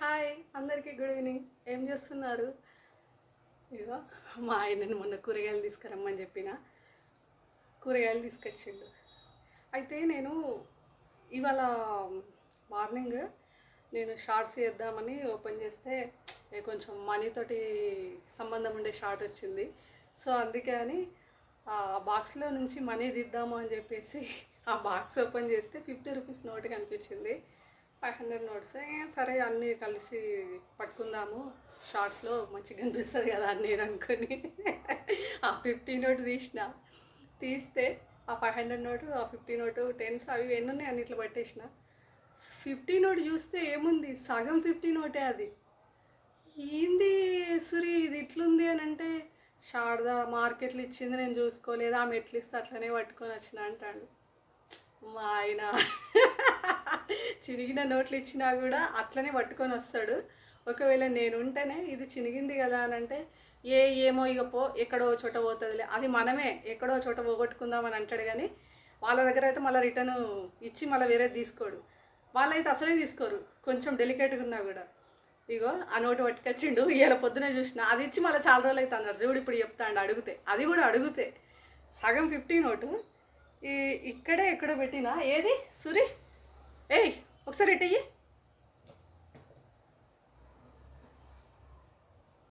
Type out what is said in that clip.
Hi అందరికీ good evening. ఏం చేస్తున్నారు? ఇగో మా ఆయనను మొన్న కూరగాయలు తీసుకురమ్మని చెప్పిన. కూరగాయలు తీసుకొచ్చిండు. అయితే నేను ఇవాళ మార్నింగ్ నేను షార్ట్స్ చేద్దామని ఓపెన్ చేస్తే కొంచెం మనీతోటి సంబంధం ఉండే షార్ట్ వచ్చింది. సో అందుకే అని ఆ బాక్స్లో నుంచి మనీ దిద్దాము అని చెప్పేసి ఆ బాక్స్ ఓపెన్ చేస్తే ఫిఫ్టీ రూపీస్ నోట్ కనిపించింది ఫైవ్ హండ్రెడ్ నోట్స్. సరే అన్నీ కలిసి పట్టుకుందాము. షార్ట్స్లో మంచిగా అనిపిస్తుంది కదా అన్నీ నేను అనుకొని ఆ ఫిఫ్టీ నోట్ తీసిన. తీస్తే ఆ ఫైవ్ హండ్రెడ్ నోటు ఆ ఫిఫ్టీ నోటు టెన్స్ అవి ఎన్ని ఉన్నాయి అన్నిట్లో పట్టేసిన. ఫిఫ్టీ నోట్ చూస్తే ఏముంది? సగం ఫిఫ్టీ నోటే అది. ఏంది సురి ఇది ఇట్లుంది అని అంటే శారద మార్కెట్లో ఇచ్చింది నేను చూసుకోలేదు ఆమె ఎట్లా ఇస్తే అట్లనే పట్టుకొని వచ్చిన అంటాడు. మా ఆయన చిరిగిన నోట్లు ఇచ్చినా కూడా అట్లనే పట్టుకొని వస్తాడు. ఒకవేళ నేను ఉంటేనే ఇది చినిగింది కదా అని అంటే ఏ ఏమో ఇక పో ఎక్కడో చోట పోతుందిలే. అది మనమే ఎక్కడో చోట పోగొట్టుకుందామని అంటాడు కానీ వాళ్ళ దగ్గర అయితే మళ్ళీ రిటర్న్ ఇచ్చి మళ్ళీ వేరే తీసుకోడు. వాళ్ళైతే అసలే తీసుకోరు. కొంచెం డెలికేట్గా ఉన్నా కూడా. ఇగో ఆ నోటు పట్టుకొచ్చిండు. ఇవాళ పొద్దునే చూసిన అది ఇచ్చి మళ్ళీ చాలా రోజులు అయితే అన్నారు చూడు ఇప్పుడు చెప్తాండు అడిగితే. అది కూడా అడిగితే. సగం ఫిఫ్టీ నోటు. ఈ ఇక్కడే ఎక్కడో పెట్టినా. ఏది? సురి? ఏయ్! कट है ये?